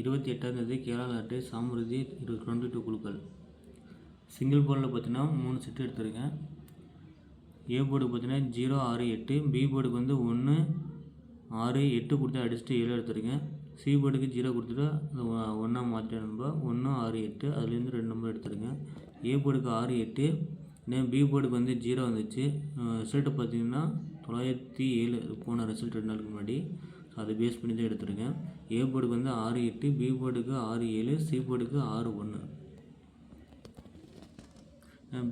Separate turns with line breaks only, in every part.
இருபத்தி எட்டாம் தேதி கேரளா லாட்டரி சாமிருதி இருபது டுவெண்ட்டி டூ குழுக்கள். சிங்கிள் போர்டில் பார்த்தீங்கன்னா மூணு செட்டு எடுத்திருக்கேன். ஏ போர்டு பார்த்தீங்கன்னா ஜீரோ ஆறு எட்டு. பி போர்டுக்கு வந்து ஒன்று ஆறு எட்டு கொடுத்து அடிச்சுட்டு ஏழு எடுத்திருக்கேன். சி போர்டுக்கு ஜீரோ கொடுத்துட்டு அது ஒன்றா மாற்றிட்டேன் நம்பர் ஒன்று ஆறு எட்டு. அதுலேருந்து ரெண்டு நம்பர் எடுத்திருக்கேன். ஏ போர்டுக்கு ஆறு எட்டு. இன்னும் பி போர்டுக்கு வந்து ஜீரோ வந்துச்சு. ரிசல்ட்டு பார்த்தீங்கன்னா தொள்ளாயிரத்தி ஏழு போன ரிசல்ட் ரெண்டு நாளுக்கு முன்னாடி. அதை பேஸ் பண்ணி தான் எடுத்திருக்கேன். ஏ போர்டுக்கு வந்து ஆறு எட்டு பி போர்டுக்கு ஆறு ஏழு சி போர்டுக்கு ஆறு ஒன்று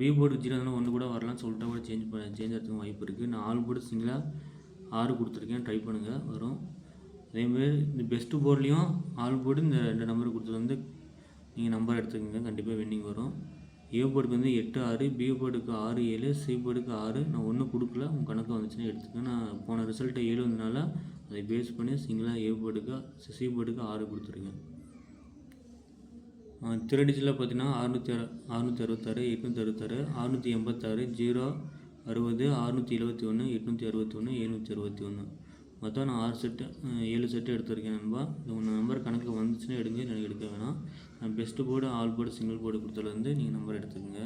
பி போர்டு ஜீரோ இருந்தாலும் ஒன்று கூட வரலாம் சொல்லிட்டா கூட சேஞ்ச் பண்ண சேஞ்ச் ஆகிறதுக்கு வாய்ப்பு இருக்குது நான் ஆல் போர்டு சிங்கிளாக ஆறு கொடுத்துருக்கேன். ட்ரை பண்ணுங்கள் வரும். அதேமாதிரி இந்த பெஸ்ட்டு போர்ட்லேயும் ஆல் போர்டு இந்த ரெண்டு நம்பர் கொடுத்தது வந்து நீங்கள் நம்பர் எடுத்துக்கோங்க. கண்டிப்பாக வின்னிங் வரும். ஏ போர்டுக்கு வந்து எட்டு ஆறு பி போர்டுக்கு ஆறு ஏழு சி போர்டுக்கு ஆறு. நான் ஒன்றும் கொடுக்கல. உங்கள் கணக்கு வந்துச்சுன்னா எடுத்துக்கங்க நான் போன ரிசல்ட்டு ஏழு வந்தனால அதை பேஸ் பண்ணி சிங்கிளாக ஏ போர்டுக்கு சி போர்டுக்கு ஆறு கொடுத்துருக்கேன் திருடிச்சில் பார்த்தீங்கன்னா அறுநூற்றி அறுநூற்றி அறுபத்தாறு எட்நூற்றி அறுபத்தாறு அறுநூற்றி எண்பத்தாறு ஜீரோ அறுபது அறுநூற்றி எழுபத்தி ஒன்று எட்நூற்றி அறுபத்தி ஒன்று எழுநூற்றி அறுபத்தி ஒன்று மொத்தம் நான் ஆறு செட்டு ஏழு செட்டு எடுத்திருக்கேன் நண்பா. இது உங்கள் நம்பர் கணக்கு வந்துச்சுன்னா எடுங்க. எனக்கு எடுக்க வேணாம். Best board all board single board கொடுத்ததுலேருந்து நீங்கள் நம்பர் எடுத்துக்கோங்க.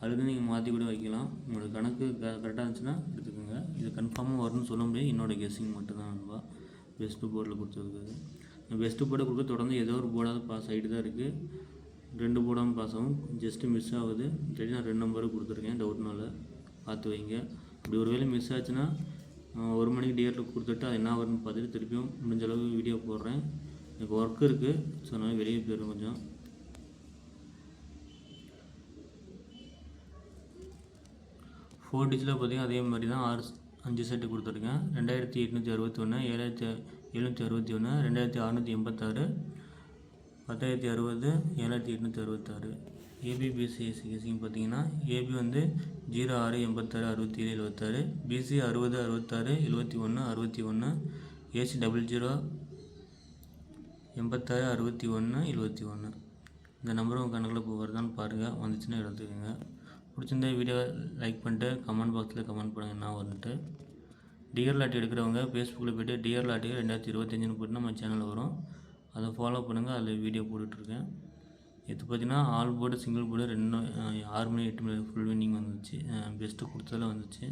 அதுலேருந்து நீங்கள் மாற்றி கூட வைக்கலாம். உங்களோட கணக்கு க கரெக்டாக இருந்துச்சுன்னா எடுத்துக்கோங்க. இது கன்ஃபார்மாக வரும்னு சொல்ல முடியாது. என்னோடய கெஸ்ஸிங் மட்டும்தான் நண்பா பெஸ்ட்டு போர்டில் கொடுத்துருக்குது பெஸ்ட்டு போர்டை கொடுக்க தொடர்ந்து ஏதோ ஒரு போர்டாவது பாஸ் ஆகிட்டு தான் இருக்குது ரெண்டு போர்டாகவும் பாஸ் ஆகும். ஜஸ்ட்டு மிஸ் ஆகுது. சரி நான் ரெண்டு நம்பரும் கொடுத்துருக்கேன். டவுட்னால பார்த்து வைங்க. அப்படி ஒரு வேளை மிஸ் ஆச்சுன்னா ஒரு மணிக்கு டேட்டில் கொடுத்துட்டு அது என்ன வரும்னு பார்த்துட்டு திருப்பியும் முடிஞ்ச அளவு வீடியோ போடுறேன். எனக்கு ஒர்க் இருக்குது ஸோ நான் வெளியே போயிடும் கொஞ்சம். ஃபோர் டிஜிட்டில் பார்த்தீங்கன்னா அதே மாதிரி தான் ஆறு அஞ்சு செட்டு கொடுத்துருக்கேன். ரெண்டாயிரத்தி எட்நூற்றி அறுபத்தி ஒன்று ஏழாயிரத்தி எழுநூற்றி அறுபத்தி ஒன்று ரெண்டாயிரத்தி அறநூற்றி எண்பத்தாறு பத்தாயிரத்தி அறுபது ஏழாயிரத்தி எட்நூற்றி அறுபத்தாறு. ஏபிபிசிஎஸ்சிஎஸ்சின்னு பார்த்தீங்கன்னா ஏபி வந்து ஜீரோ ஆறு எண்பத்தாறு அறுபத்தி ஏழு எழுபத்தாறு பிசி அறுபது அறுபத்தாறு எழுபத்தி ஒன்று அறுபத்தி ஒன்று ஏசி டபுள் ஜீரோ எண்பத்தாறு அறுபத்தி ஒன்று எழுபத்தி ஒன்று. இந்த நம்பரும் உங்கள் கணக்கில் போகிறதான்னு பாருங்கள் வந்துச்சுன்னா எடுத்துக்கோங்க. பிடிச்சிருந்தா வீடியோ லைக் பண்ணிட்டு கமெண்ட் பாக்ஸில் கமெண்ட் பண்ணுங்கள் நான் வந்துட்டு டியர் லாட்டி எடுக்கிறவங்க ஃபேஸ்புக்கில் போய்ட்டு டியர் லாட்டி ரெண்டாயிரத்தி இருபத்தஞ்சுன்னு போட்டு நம்ம சேனலில் வரும். அதை ஃபாலோ பண்ணுங்கள் அதில் வீடியோ போட்டுட்ருக்கேன் இது பார்த்தீங்கன்னா ஆல் போர்டு சிங்கிள் போர்டு ரெண்டு ஆறு மணி எட்டு மணி ஃபுல் வின்னிங் வந்துச்சு. பெஸ்ட்டு கொடுத்ததில் வந்துச்சு.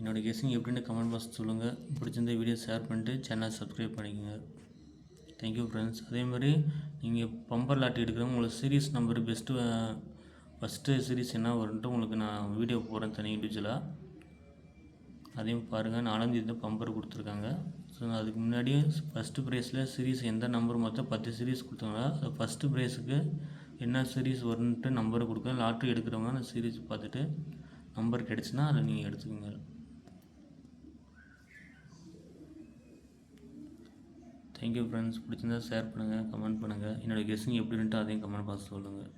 என்னோடய கெஸ்ஸிங் எப்படின்னு கமெண்ட் பாக்ஸ் சொல்லுங்கள் பிடிச்சிருந்த வீடியோ ஷேர் பண்ணிட்டு சேனல் சப்ஸ்கிரைப் பண்ணிக்கோங்க. தேங்க்யூ ஃப்ரெண்ட்ஸ் அதே மாதிரி நீங்கள் பம்பர் லாட்டி எடுக்கிறவங்க உங்களுக்கு series number best first series என்ன வரும்ன்ட்டு உங்களுக்கு நான் வீடியோ போடுறேன் தனி இண்டிவிஜுவலாக அதையும் பாருங்கள் நாலாந்தேதி தான் பம்பர் கொடுத்துருக்காங்க. ஸோ அதுக்கு முன்னாடியே ஃபஸ்ட்டு ப்ரைஸில் சீரீஸ் எந்த நம்பர் மொத்தம் பத்து சீரீஸ் கொடுத்தாங்களோ அது ஃபஸ்ட்டு ப்ரைஸுக்கு என்ன சீரீஸ் வரும்ன்ட்டு நம்பர் கொடுக்க லாட்ரி எடுக்கிறவங்க அந்த சீரீஸ் பார்த்துட்டு நம்பர் கிடச்சுன்னா அதை நீங்கள் எடுத்துக்கோங்க. தேங்க்யூ ஃப்ரெண்ட்ஸ் பிடிச்சிருந்தா ஷேர் பண்ணுங்கள் கமெண்ட் பண்ணுங்கள் என்னோடய கெஸ்ஸிங் எப்படின்ட்டு அதையும் கமெண்ட் பாக்ஸ் சொல்லுங்கள்